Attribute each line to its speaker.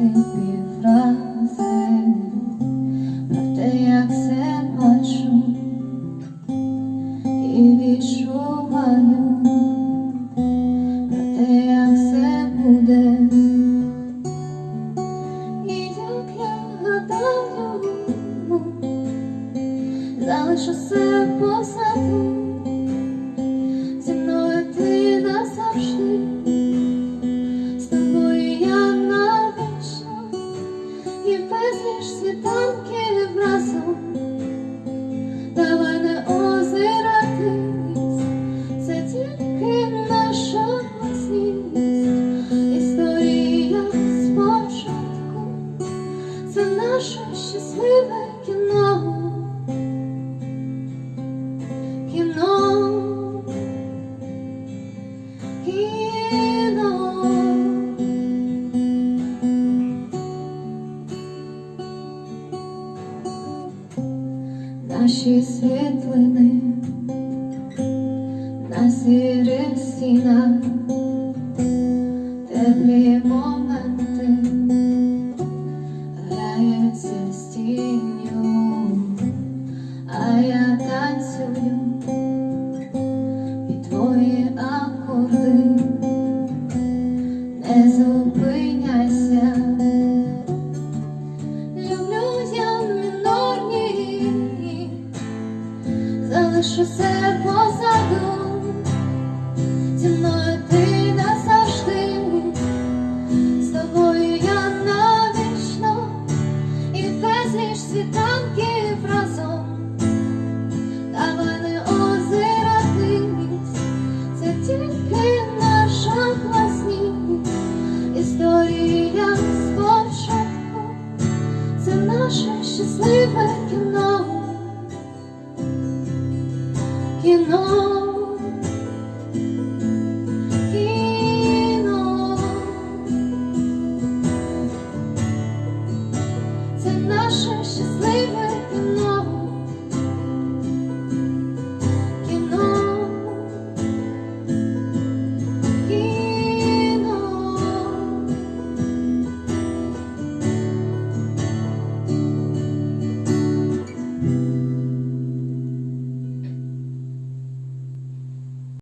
Speaker 1: говорити фрази, про те, як все бачу і відчуваю, про те, як все буде, і як я гадаю, залишу все посаду. Щасливе кіно. Кіно, кіно. Наші світлини на сірих стінах, теплі моменти тінню, а я танцюю під твої акорди, не зупиняйся. Люблю я минорні, залишу все по між світанків разом, та мене озиратись, це тільки наша власні історія з це наше щасливе кіно. just